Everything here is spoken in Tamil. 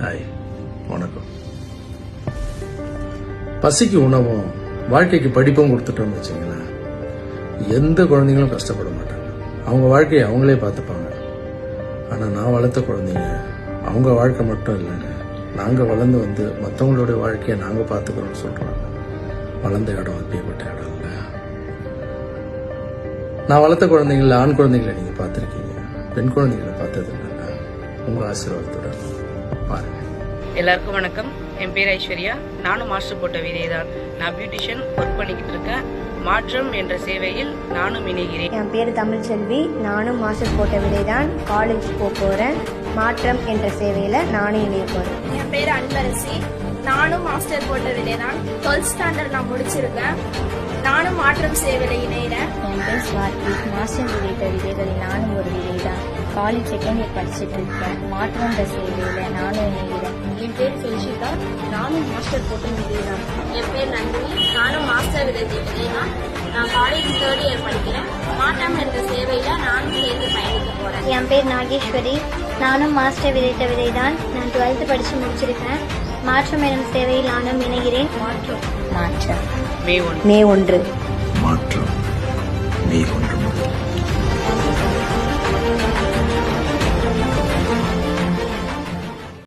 ஹாய் வணக்கம். பசிக்கு உணவும் வாழ்க்கைக்கு படிப்பும் கொடுத்துட்டோம்னு வச்சுங்களேன். எந்த குழந்தைங்களும் கஷ்டப்பட மாட்டாங்க. அவங்க வாழ்க்கையை அவங்களே பார்த்துப்பாங்க. ஆனால் நான் வளர்த்த குழந்தைங்க அவங்க வாழ்க்கை மட்டும் இல்லைங்க. நாங்கள் வளர்ந்து வந்து மற்றவங்களுடைய வாழ்க்கையை நாங்கள் பார்த்துக்கிறோம்னு சொல்கிறாங்க வளர்ந்த இடம் அப்படிப்பட்ட இடம் இல்லை. நான் வளர்த்த குழந்தைங்கள ஆண் குழந்தைங்களை நீங்கள் பார்த்துருக்கீங்க. பெண் குழந்தைங்களை பார்த்தது உங்கள் ஆசீர்வாதத்தோட பாருங்க எல்லாருக்கும் வணக்கம். என் பேர் ஐஸ்வர்யா. நானும் மாஸ்டர் போட்ட விதை தான் நான் பியூட்டிஷியன் ஒர்க் பண்ணிக்கிட்டு இருக்கேன். மாற்றம் என்ற சேவையில் நானும் இணைகிறேன். என் பேர் தமிழ்ச்செல்வி. நானும் மாஸ்டர் போட்ட விதைதான் காலேஜ் போக போகிறேன் மாற்றம் என்ற சேவையில் நானும் இணைய போகிறேன் என் பேர் அன்பரசி. நானும் மாஸ்டர் போட்ட விடைதான் டுவெல்த் ஸ்டாண்டர்ட் நான் முடிச்சிருக்கேன். நானும் மாற்றம் சேவையில் இணையிறேன் என் பேர் ஸ்வாதி மாஸ்டர் விதைத்த விதைகளில் நானும் ஒரு விதைதான் காலேஜ் செகண்ட் இயர் படிச்சுட்டு இருக்கேன் மாற்றன்ற சேவையில் நானும் இணைகிறேன் என் பேர் ஃபெலிஷிதா நானும் மாஸ்டர் போட்ட விதைதான் என் பேர் நந்தினி. நானும் மாஸ்டர் விதைதான் நான் காலேஜ் தேர்ட் இயர் படிக்கிறேன். மாற்றம் என்ற சேவையில் நானும் சேர்ந்து பயணிக்க போறேன். என் பேர் நாகேஸ்வரி. நானும் மாஸ்டர் விதைத்த விதைதான். நான் டுவெல்த்து படித்து முடிச்சிருக்கேன். மாற்றம் எனும் சேவையில் நானும் இணைகிறேன். மாற்றம். மாற்றம். மே ஒன் மே ஒன்று. மாற்றம். மே ஒன்று.